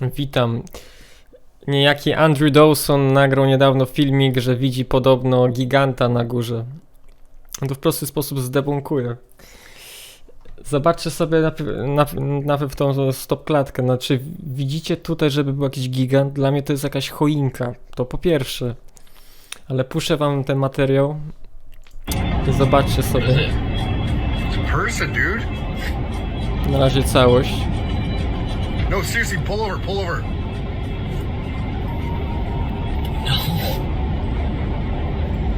Witam. Niejaki Andrew Dawson nagrał niedawno filmik, że widzi podobno giganta na górze. To w prosty sposób zdebunkuje. Zobaczcie sobie najpierw, najpierw, tą stop klatkę. Znaczy, widzicie tutaj, żeby był jakiś gigant? Dla mnie to jest jakaś choinka. To po pierwsze. Ale puszczę wam ten materiał. I zobaczcie sobie. Na razie całość. No, seriously, pull over, pull over. No.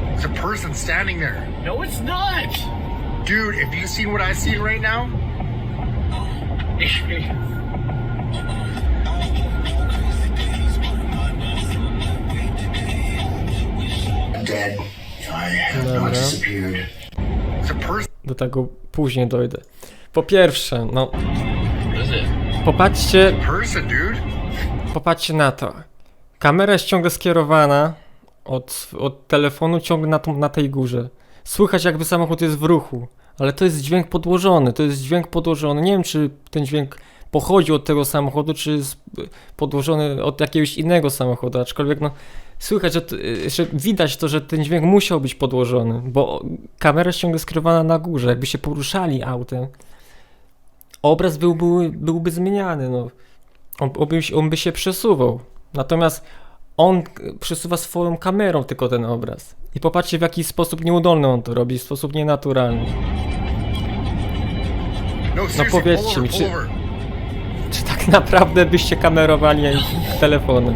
There's a person standing there. No, it's not. Dude, if you seen what I see right now, I'm dead. I have not disappeared. it's a person. Do tego później dojdę. Po pierwsze, no, What is it? Popatrzcie, popatrzcie na to. Kamera jest ciągle skierowana od, od telefonu ciągle na, tą, na tej górze. Słychać jakby samochód jest w ruchu, ale to jest dźwięk podłożony, to jest dźwięk podłożony. Nie wiem, czy ten dźwięk pochodzi od tego samochodu, czy jest podłożony od jakiegoś innego samochodu, aczkolwiek no słychać, że, t- że widać to, że ten dźwięk musiał być podłożony, bo kamera jest ciągle skierowana na górze, jakby się poruszali autem. Obraz byłby, byłby zmieniany, no. On, on, by, on by się przesuwał. Natomiast on przesuwa swoją kamerą tylko ten obraz. I popatrzcie w jaki sposób nieudolny on to robi, w sposób nienaturalny. No, pull powiedzcie mi, czy-. Czy tak naprawdę byście kamerowali telefonem?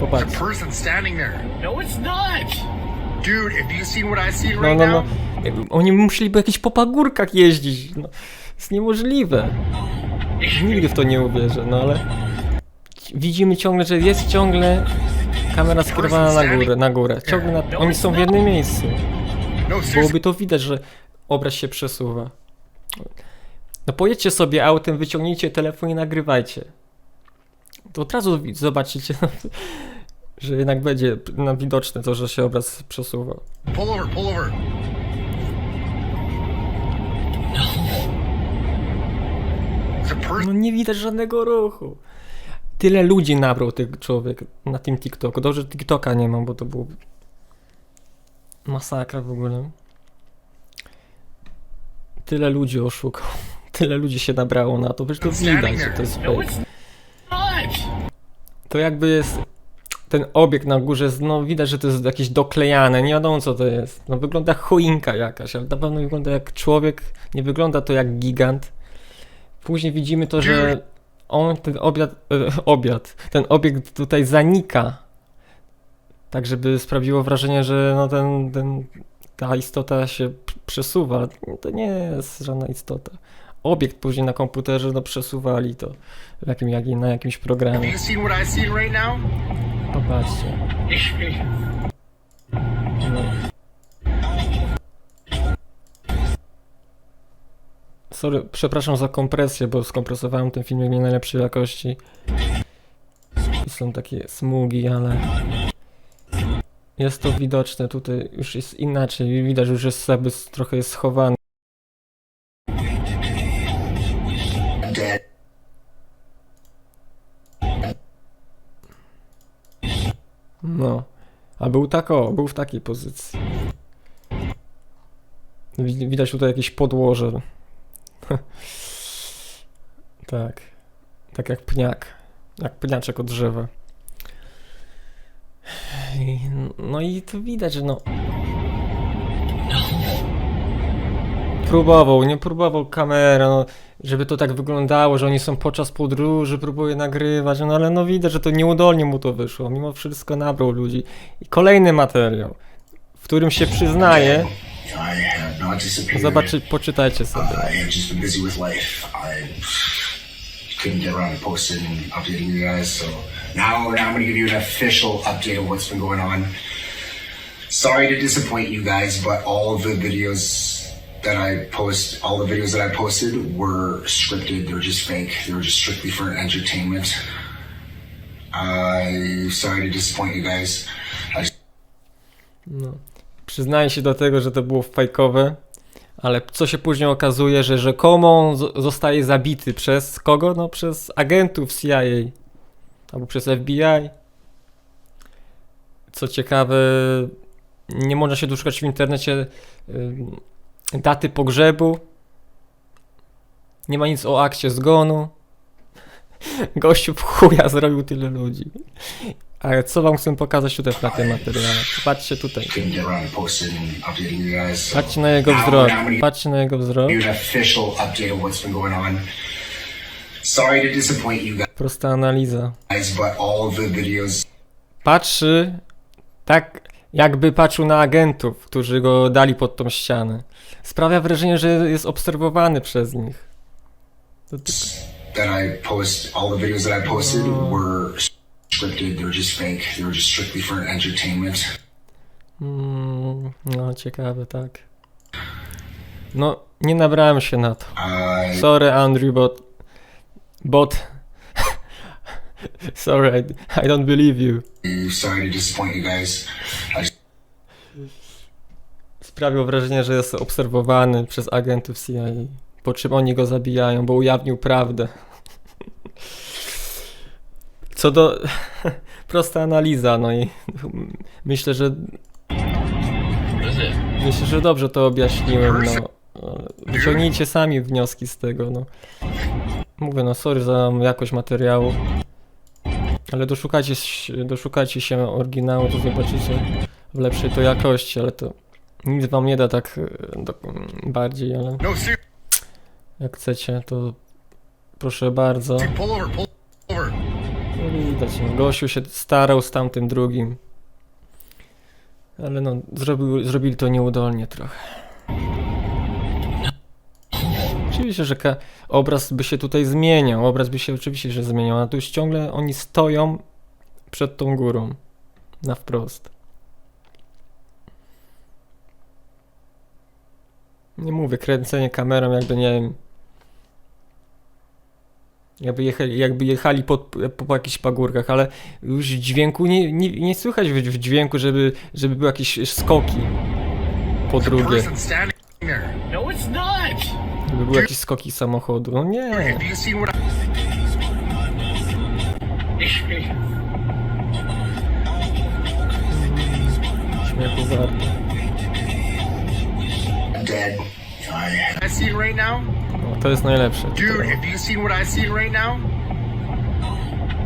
Popatrzcie. No, No, no, no. Oni musieliby jakichś po pagórkach jeździć. No, jest niemożliwe. Nigdy w to nie uwierzę, no ale... Widzimy ciągle, że jest ciągle kamera skierowana na górę, na górę. Ciągle na... Oni są w jednym miejscu. Byłoby to widać, że obraz się przesuwa. No pojedźcie sobie autem, wyciągnijcie telefon i nagrywajcie. To od razu zobaczycie, że jednak będzie widoczne to, że się obraz przesuwa. Pull over, pull over. No nie widać żadnego ruchu. Tyle ludzi nabrał ten człowiek na tym TikToku. Dobrze, że TikToka nie mam, bo to było masakra w ogóle. Tyle ludzi oszukał. Tyle ludzi się nabrało na to. Wiesz, to widać, że to jest fake. To jakby jest ten obiekt na górze, jest, no widać, że to jest jakieś doklejane, nie wiadomo co to jest. No wygląda choinka jakaś, ale na pewno wygląda jak człowiek, nie wygląda to jak gigant. Później widzimy to, że on, ten obiad, e, obiad, ten obiekt tutaj zanika. Tak, żeby sprawiło wrażenie, że no ten, ten, ta istota się przesuwa. To nie jest żadna istota. Obiekt później na komputerze no przesuwali to w jakim, jak, na jakimś programie. Popatrzcie. Sorry, przepraszam za kompresję, bo skompresowałem ten filmik nie najlepszej jakości. Są takie smugi, ale jest to widoczne. Tutaj już jest inaczej. Widać, już jest jakby s- trochę jest schowany. No. A był tak, o, był w takiej pozycji. Wi- Widać tutaj jakieś podłoże. tak. Tak jak pniak. Jak pniaczek od drzewa. No i to widać, że no. Próbował, nie próbował kamera, no, żeby to tak wyglądało, że oni są podczas podróży, próbuje nagrywać, no ale no widać, że to nieudolnie mu to wyszło. Mimo wszystko nabrał ludzi. I kolejny materiał, w którym się przyznaje, I have not disappeared. zobaczy, poczytajcie sobie. I have just been busy with life. I couldn't get around to posting and updating you guys, so now, now I'm going to give you an official update of what's been going on. Sorry to disappoint you guys, but all of the videos that I post, all the videos that I posted were scripted. They were just fake. They were just strictly for entertainment. I'm sorry to disappoint you guys. I No. Przyznaje się do tego, że to było fajkowe, Ale co się później okazuje, że rzekomo zostaje zabity przez kogo? No przez agentów CIA albo przez FBI. Co ciekawe, nie można się doszukać w internecie ym, daty pogrzebu. Nie ma nic o akcie zgonu. Gościu w chuja zrobił tyle ludzi. Ale co wam chcę pokazać tutaj na tym materiale? Patrzcie tutaj. Patrzcie na jego wzrok. Patrzcie na jego wzrok. Prosta analiza. Patrzy tak, jakby patrzył na agentów, którzy go dali pod tą ścianę. Sprawia wrażenie, że jest obserwowany przez nich. To ty- scripted. They were just fake. They were just strictly for entertainment. Mm, no, ciekawe, tak. No, nie nabrałem się na to. Sorry, Andrew, but. But. Sorry, I, I don't believe you. sorry to disappoint you guys. Sprawił wrażenie, że jest obserwowany przez agentów CIA. Po czym oni go zabijają, bo ujawnił prawdę. Co do. Prosta analiza, no i myślę, że myślę, że dobrze to objaśniłem, no. Wyciągnijcie sami wnioski z tego, no. Mówię, no sorry za jakość materiału. Ale doszukajcie, się- doszukajcie się oryginału, to zobaczycie w lepszej to jakości, ale to nic wam nie da tak e, do, bardziej, ale No, jak chcecie, to proszę bardzo. Widać, Gosiu się starał z tamtym drugim. Ale no, zrobił, zrobili to nieudolnie trochę. Oczywiście, że obraz by się tutaj zmieniał, obraz by się oczywiście, że zmieniał, a tu już ciągle oni stoją przed tą górą. Na wprost. Nie mówię, kręcenie kamerą jakby, nie wiem, jakby jechali, jakby jechali po, po, jakichś pagórkach, ale już dźwięku nie, nie, nie słychać w, w dźwięku, żeby, żeby były jakieś skoki po drugie. No, żeby były jakieś skoki samochodu. No nie, śmiechu warte. dead. I I seen right now? To jest najlepsze. Dude, tutaj. have you seen what I seen right now?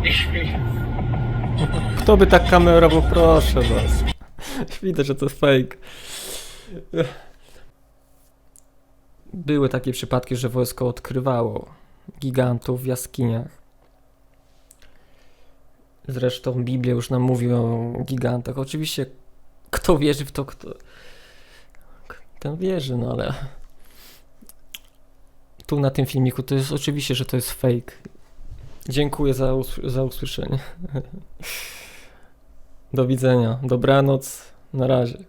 Kto by tak kamerował? Proszę was. Widać, że to fake. Były takie przypadki, że wojsko odkrywało gigantów w jaskiniach. Zresztą Biblia już nam mówi o gigantach. Oczywiście, kto wierzy w to, kto. Ten wierzy, no ale. Tu na tym filmiku to jest oczywiście, że to jest fake. Dziękuję za, us- za usłyszenie. Do widzenia. Dobranoc. Na razie.